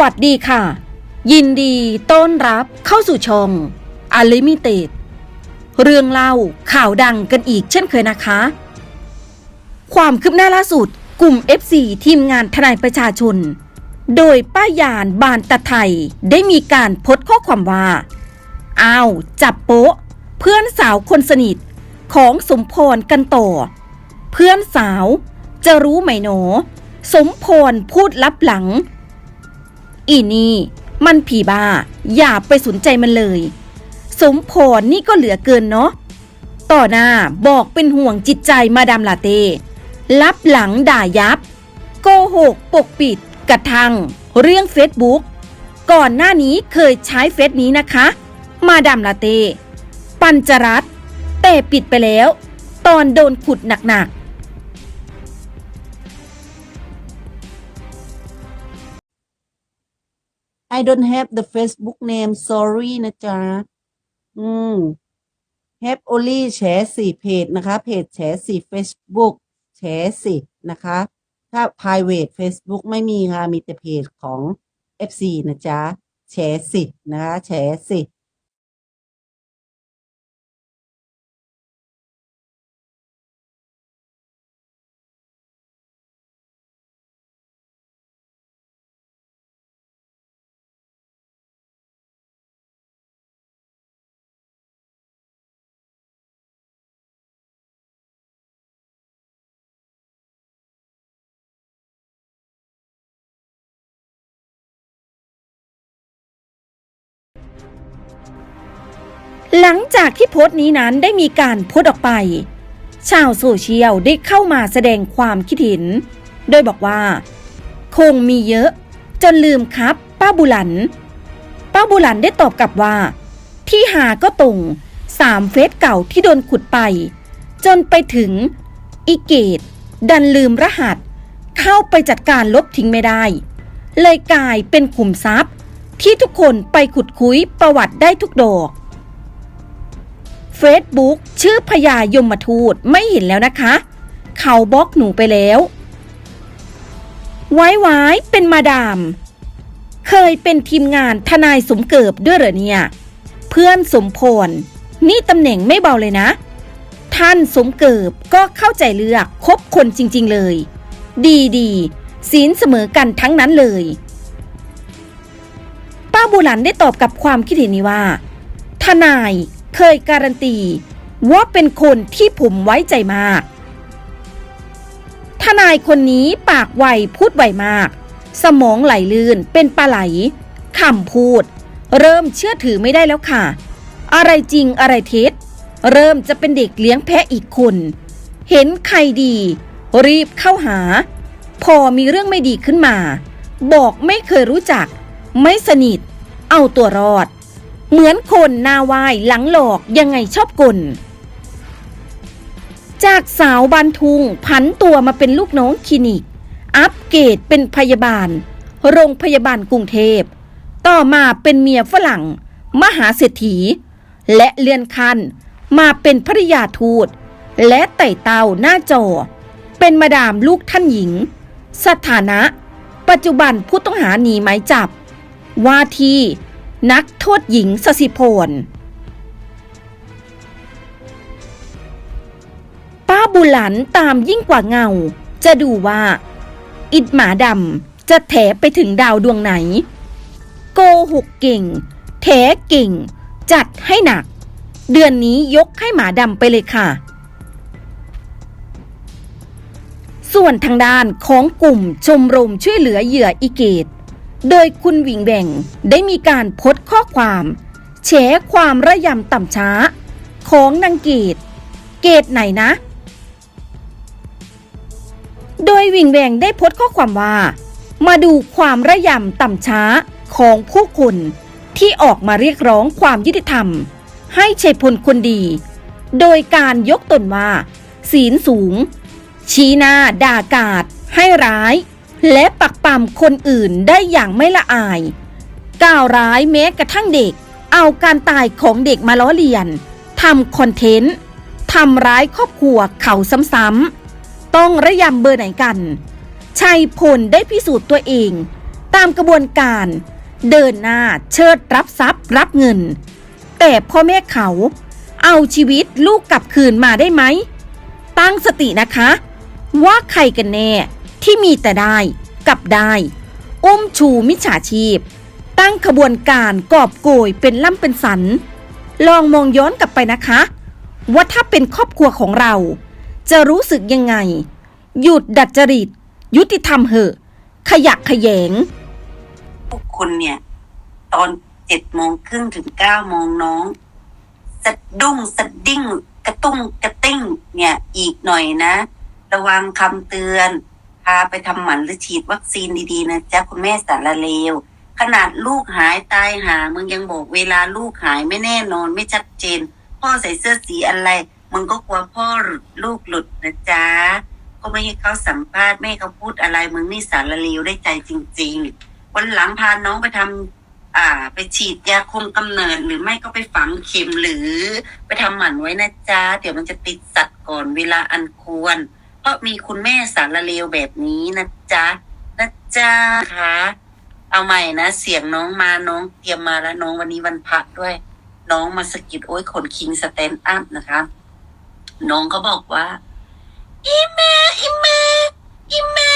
วัสดีค่ะ ยินดีต้อนรับเข้าสู่ช่อง Unlimited เรื่องเล่าข่าวดังกันอีกเช่นเคยนะคะ ความคืบหน้าล่าสุด กลุ่ม FC ทีมงานทนายประชาชน โดยป้ายานบานตะไทยได้มีการโพสต์ข้อความว่า อ้าว จับโป๊ะ เพื่อนสาวคนสนิทของสมพรกันต่อ เพื่อนสาวจะรู้ไหมหนอ สมพรพูดลับหลัง อีนี่ มันผีบ้า อย่าไปสนใจมันเลย สมพรนี่ก็เหลือเกินเนาะ ต่อหน้าบอกเป็นห่วงจิตใจมาดามลาเต้ลับหลังด่ายับ โกหกปกปิด กระทั่งเรื่องเฟซบุ๊ก ก่อนหน้านี้เคยใช้เฟซนี้นะคะ มาดามลาเต้ ปัญจรัตแต่ปิดไปแล้ว ตอนโดนขุดหนัก I don't have the Facebook name sorry นะจ๊ะ อืม have only แฉสี่เพจนะคะ เพจแฉสี่ Facebook แฉสี่นะคะ ถ้า private Facebook ไม่มีค่ะ มีแต่เพจของ FC นะจ๊ะ แฉสินะคะ แฉสิ หลังจากที่โพสต์นี้นั้นได้มีการโพสต์ออกไป ชาวโซเชียลได้เข้ามาแสดงความคิดเห็น โดยบอกว่า คงมีเยอะ จนลืมครับ ป้าบุหลัน ป้าบุหลันได้ตอบกลับว่า ที่หาก็ตรงสามเฟซเก่าที่โดนขุดไป จนไปถึง อีเกต ดันลืมรหัส เข้าไปจัดการลบทิ้งไม่ได้ เลยกลายเป็นขุมทรัพย์ ที่ทุกคนไปขุดคุยประวัติได้ทุกดอก Facebook ชื่อพญายมทูตไม่เห็นแล้วนะคะ เขาบล็อกหนูไปแล้ว ไว้ไว้เป็นมาดาม เคยเป็นทีมงานทนายสมเกิบด้วยเหรอเนี่ย เพื่อนสมพรนี่ตำแหน่งไม่เบาเลยนะ ท่านสมเกิบก็เข้าใจเลือกคบคนจริง ๆเลย ดีดีศีลเสมอกันทั้งนั้นเลย ป้าบุหลันได้ตอบกับความคิดเห็นนี้ว่า ทนาย เคยการันตี ว่าเป็นคนที่ผมไว้ใจมาก ทนายคนนี้ปากไวพูดไวมาก สมองไหลลื่นเป็นปลาไหลคำพูด เริ่มเชื่อถือไม่ได้แล้วค่ะ อะไรจริงอะไรเท็จ เริ่มจะเป็นเด็กเลี้ยงแพะอีกคน เห็นใครดี รีบเข้าหา พอมีเรื่องไม่ดีขึ้นมา บอกไม่เคยรู้จัก ไม่สนิท เอาตัวรอด เหมือนคนหน้าวายหลังหลอกยังไงชอบกล จากสาวบันทุงผันตัวมาเป็นลูกน้องคลินิก อัปเกรดเป็นพยาบาล โรงพยาบาลกรุงเทพ ต่อมาเป็นเมียฝรั่ง มหาเศรษฐี และเลื่อนขั้นมาเป็นภริยาทูต และไต่เต้าหน้าจอ เป็นมาดามลูกท่านหญิง สถานะ ปัจจุบันผู้ต้องหาหนีหมายจับ ว่าที่ นักโทษหญิงสสิพรป้าบุหลันตามยิ่งกว่าเงา จะดูว่า อิดหมาดำจะแถไปถึงดาวดวงไหน โกหกเก่ง แถเก่ง จัดให้หนัก เดือนนี้ยกให้หมาดำไปเลยค่ะ ส่วนทางด้านของกลุ่มชมรมช่วยเหลือเหยื่ออีเกต โดยคุณหวิงแบ่งได้มีการโพสต์ข้อความแฉความระยำต่ำช้า ของนางเกตเกตไหนนะ โดยหวิงแหวงได้โพสต์ข้อความว่า มาดูความระยำต่ำช้าของผู้คนที่ออกมาเรียกร้องความยุติธรรม ให้ชัยพลคนดี โดยการยกตนว่า ศีลสูง ชี้หน้าด่ากาดให้ร้าย และปักปั๊มคนอื่นได้อย่างไม่ละอาย ก้าวร้ายแม้กระทั่งเด็ก เอาการตายของเด็กมาล้อเลียนทำคอนเทนต์ทำร้ายครอบครัวเขาซ้ำๆต้องระยำเบอร์ไหนกัน ชัยพลได้พิสูจน์ตัวเอง ตามกระบวนการ เดินหน้าเชิดรับทรัพย์รับเงิน แต่พ่อแม่เขาเอาชีวิตลูกกลับคืนมาได้ไหม ตั้งสตินะคะ ว่าใครกันแน่ ที่มีแต่ได้กับได้ อุ้มชูมิจฉาชีพ ตั้งขบวนการกอบโกยเป็นล่ำเป็นสัน ลองมองย้อนกลับไปนะคะ ว่าถ้าเป็นครอบครัวของเรา จะรู้สึกยังไง หยุดดัดจริต ยุติธรรมเหอะ ขยักขยงพวกคุณเนี่ย ตอนเจ็ดโมงครึ่งถึงเก้าโมงน้องสะดุ้งสะดิ้ง กระตุ้งกระติ้ง เนี่ย อีกหน่อยนะ ระวังคำเตือน พาไปทำหมันหรือฉีดวัคซีนดีๆนะจ๊ะคุณแม่สารเลว ขนาดลูกหายตายหา มึงยังบอกเวลาลูกหายไม่แน่นอนไม่ชัดเจน พ่อใส่เสื้อสีอะไร มึงก็กลัวพ่อหลุดลูกหลุดนะจ๊ะ ก็ไม่ให้เขาสัมภาษณ์ไม่ให้เขาพูดอะไร มึงนี่สารเลวได้ใจจริง ๆ วันหลังพาน้องไปทำอ่า ไปฉีดยาคุมกำเนิดหรือไม่ก็ไปฝังเข็มหรือไปทำหมันไว้นะจ๊ะ เดี๋ยวมันจะติดสัตว์ก่อนเวลาอันควร ก็มีคุณแม่สารเลวแบบนี้นะจ๊ะนะจ๊ะคะเอาใหม่นะ เสียงน้องมาน้องเตรียมมาแล้วน้องวันนี้วันพระด้วย น้องมาสกิดโอ้ยขนคิงสแตนด์อัพนะคะ น้องก็บอกว่า อีแม่อีแม่อีแม่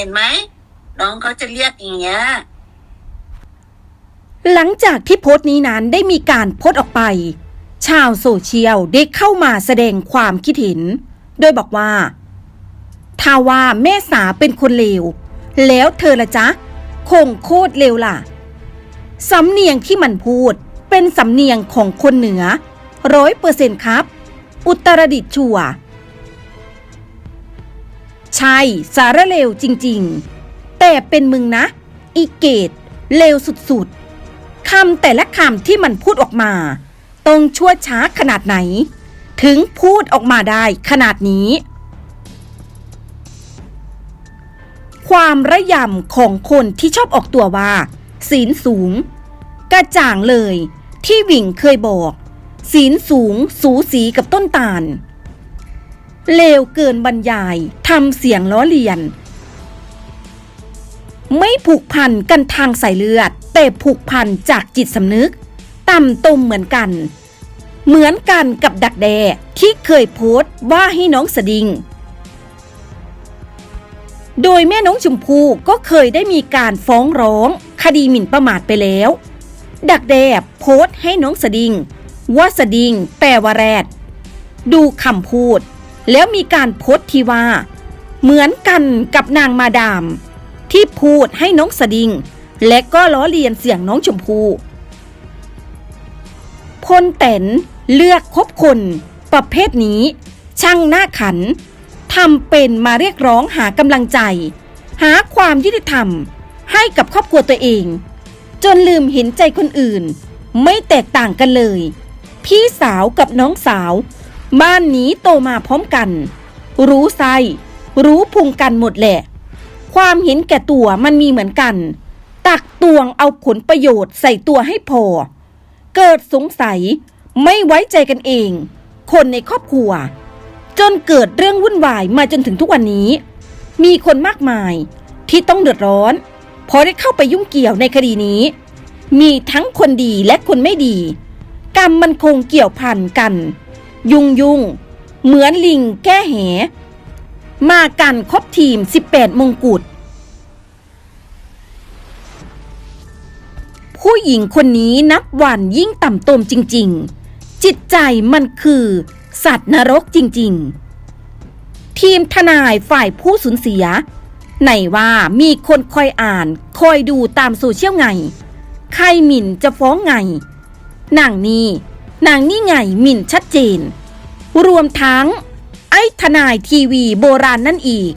ห็นไหมน้องเขาจะเรียกอย่างเงี้ย หลังจากที่โพสต์นี้นั้นได้มีการโพสต์ออกไป ชาวโซเชียลได้เข้ามาแสดงความคิดเห็น โดยบอกว่าถ้าว่าแม่สาเป็นคนเลว แล้วเธอละจ๊ะ คงโคตรเลวล่ะ สำเนียงที่มันพูดเป็นสำเนียงของคนเหนือร้อยเปอร์เซ็นครับ อุตรดิตชัวร์ ใช่สารเลวจริงๆ แต่เป็นมึงนะ อีเกตเลวสุดๆคำแต่ละคำที่มันพูดออกมาต้องชั่วช้าขนาดไหน ถึงพูดออกมาได้ขนาดนี้ ความระยำของคนที่ชอบออกตัวว่า ศีลสูง กระจ่างเลยที่วิ่งเคยบอก ศีลสูงสูสีกับต้นตาล เลวเกินบรรยายทำเสียงล้อเลียน ไม่ผูกพันกันทางสายเลือด แต่ผูกพันจากจิตสำนึก ต่ำตมเหมือนกัน เหมือนกันกับดักแด้ที่เคยโพสต์ว่าให้น้องสดิง โดยแม่น้องชมพู่ก็เคยได้มีการฟ้องร้อง คดีหมิ่นประมาทไปแล้ว ดักแด้โพสต์ให้น้องสดิงว่าสดิงแปลว่าแรด ดูคำพูด แล้วมีการโพสต์ที่ว่า เหมือนกันกับนางมาดาม ที่พูดให้น้องสดิง และก็ล้อเลียนเสียงน้องชมพู่พลแตนเลือกคบคนประเภทนี้ ช่างหน้าขันทำเป็นมาเรียกร้องหากำลังใจ หาความยุติธรรมให้กับครอบครัวตัวเอง จนลืมเห็นใจคนอื่น ไม่แตกต่างกันเลย พี่สาวกับน้องสาว บ้านนี้โตมาพร้อมกัน รู้ไส้รู้พุงกันหมดแหละ ความเห็นแก่ตัวมันมีเหมือนกัน ตักตวงเอาผลประโยชน์ใส่ตัวให้พอ เกิดสงสัยไม่ไว้ใจกันเอง คนในครอบครัว จนเกิดเรื่องวุ่นวายมาจนถึงทุกวันนี้ มีคนมากมายที่ต้องเดือดร้อนเพราะได้เข้าไปยุ่งเกี่ยวในคดีนี้ มีทั้งคนดีและคนไม่ดี กรรมมันคงเกี่ยวพันกัน ยุ่งยุ่งเหมือนลิงแก้แห มากันครบทีม 18 มงกุฎผู้หญิงคนนี้นับวันยิ่งต่ำตมจริง ๆ จิตใจมันคือ สัตว์นรกจริง ๆ ทีมทนายฝ่ายผู้สูญเสีย ไหนว่ามีคนคอยอ่าน คอยดูตามโซเชียลไง ใครหมิ่นจะฟ้องไงนางนี้ นางนี่ไงหมิ่นชัดเจน รวมทั้ง ไอ้ทนายทีวีโบราณนั่นอีก